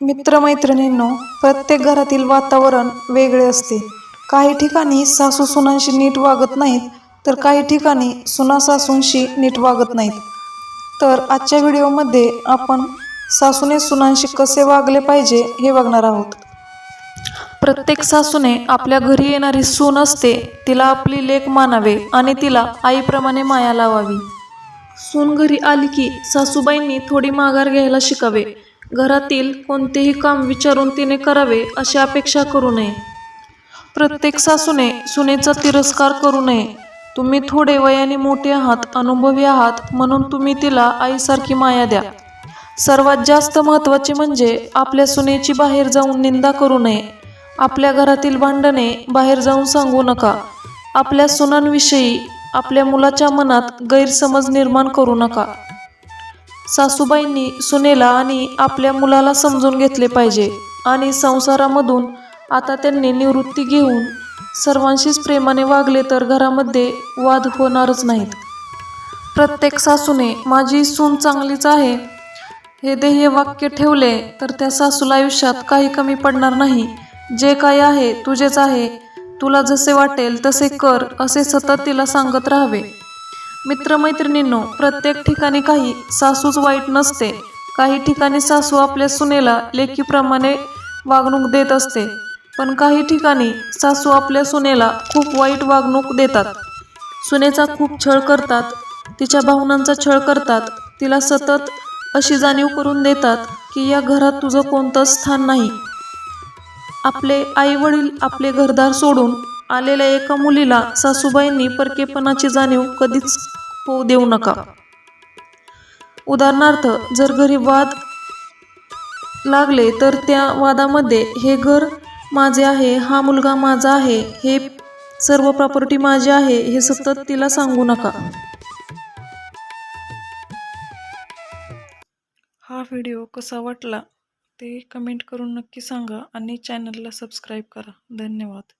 मित्रमैत्रिणींनो प्रत्येक घरातील वातावरण वेगळे असते. काही ठिकाणी सासू सुनांशी नीट वागत नाहीत तर काही ठिकाणी सुना सासूंशी नीट वागत नाहीत. तर आजच्या व्हिडिओमध्ये आपण सासूने सुनांशी कसे वागले पाहिजे हे बघणार आहोत. प्रत्येक सासूने आपल्या घरी येणारी सून असते तिला आपली लेख मानावे आणि तिला आईप्रमाणे माया लावावी. सून घरी आली की सासूबाईंनी थोडी माघार घ्यायला शिकावे. घरातील कोणतेही काम विचारून तिने करावे अशी अपेक्षा करू नये. प्रत्येक सासूने सुनेचा तिरस्कार करू नये. तुम्ही थोडे वयाने मोठे आहात अनुभवी आहात म्हणून तुम्ही तिला आईसारखी माया द्या. सर्वात जास्त महत्त्वाचे म्हणजे आपल्या सुनेची बाहेर जाऊन निंदा करू नये. आपल्या घरातील भांडणे बाहेर जाऊन सांगू नका. आपल्या सुनांविषयी आपल्या मुलाच्या मनात गैरसमज निर्माण करू नका. सासूबाईंनी सुनेला आणि आपल्या मुलाला समजून घेतले पाहिजे आणि संसारामधून आता त्यांनी निवृत्ती घेऊन सर्वांशीच प्रेमाने वागले तर घरामध्ये वाद होणारच नाहीत. प्रत्येक सासूने माझी सून चांगलीच आहे. हे ध्येय वाक्य ठेवले तर त्या सासूला आयुष्यात काही कमी पडणार नाही. जे काही आहे तुझेच आहे. तुला जसे वाटेल तसे कर असे सतत तिला सांगत राहावे. मित्रमैत्रिणींनो प्रत्येक ठिकाणी काही सासूच वाईट नसते. काही ठिकाणी सासू आपल्या सुनेला लेकीप्रमाणे वागणूक देत असते. पण काही ठिकाणी सासू आपल्या सुनेला खूप वाईट वागणूक देतात. सुनेचा खूप छळ करतात तिच्या भावनांचा छळ करतात तिला सतत अशी जाणीव करून देतात की या घरात तुझं कोणतंच स्थान नाही. आपले आई वडील आपले घरदार सोडून आलेल्या एका मुलीला सासूबाईंनी परकेपणाची जाणीव कधीच होऊ देऊ नका. उदाहरणार्थ जर घरी वाद लागले तर त्या वादामध्ये हे घर माझे आहे हा मुलगा माझा आहे हे सर्व प्रॉपर्टी माझी आहे हे सतत तिला सांगू नका. हा व्हिडिओ कसा वाटला ते कमेंट करून नक्की सांगा आणि चॅनलला सबस्क्राईब करा. धन्यवाद.